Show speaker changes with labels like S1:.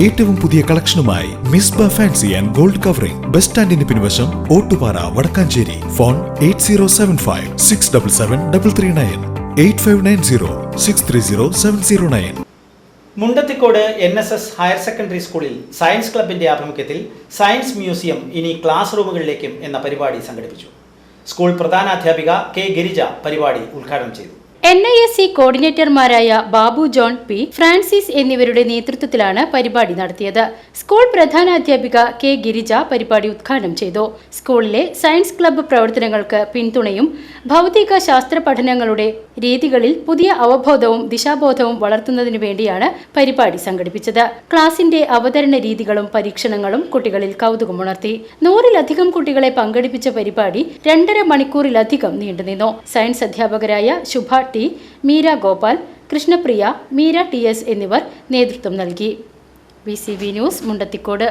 S1: ഏറ്റവും പുതിയ കളക്ഷനുമായി Misba fancy and gold covering. Bus സ്റ്റാൻഡിന് പിൻവശം Ottupara Vadakkanchery. Phone eight zero seven five six double seven double three nine eight five nine zero six three zero seven zero nine.
S2: Mundathikode N S S higher secondary സ്കൂളിൽ science ക്ലബിന്റെ ആഭിമുഖ്യത്തിൽ science museum ഇനി class റൂമുകളിലേക്കും എന്ന പരിപാടി സംഘടിപ്പിച്ചു. School പ്രധാനാധ്യാപിക K Girija പരിപാടി ഉദ്ഘാടനം ചെയ്തു.
S3: എൻ ഐ എസ് സി കോർഡിനേറ്റർമാരായ ബാബു ജോൺ പി ഫ്രാൻസിസ് എന്നിവരുടെ നേതൃത്വത്തിലാണ് പരിപാടി നടത്തിയത്. സ്കൂൾ പ്രധാനാധ്യാപിക കെ ഗിരിജ പരിപാടി ഉദ്ഘാടനം ചെയ്തു. സ്കൂളിലെ സയൻസ് ക്ലബ്ബ് പ്രവർത്തനങ്ങൾക്ക് പിന്തുണയും ഭൗതിക ശാസ്ത്ര പഠനങ്ങളുടെ രീതികളിൽ പുതിയ അവബോധവും ദിശാബോധവും വളർത്തുന്നതിനു വേണ്ടിയാണ് പരിപാടി സംഘടിപ്പിച്ചത്. ക്ലാസിന്റെ അവതരണ രീതികളും പരീക്ഷണങ്ങളും കുട്ടികളിൽ കൗതുകമുണർത്തി. നൂറിലധികം കുട്ടികളെ പങ്കെടുപ്പിച്ച പരിപാടി രണ്ടര മണിക്കൂറിലധികം നീണ്ടുനിന്നു. സയൻസ് അധ്യാപകരായ Shubha T Meera Gopal Krishnapriya Meera T S എന്നിവർ നേതൃത്വം നൽകി. B news Mundathikode.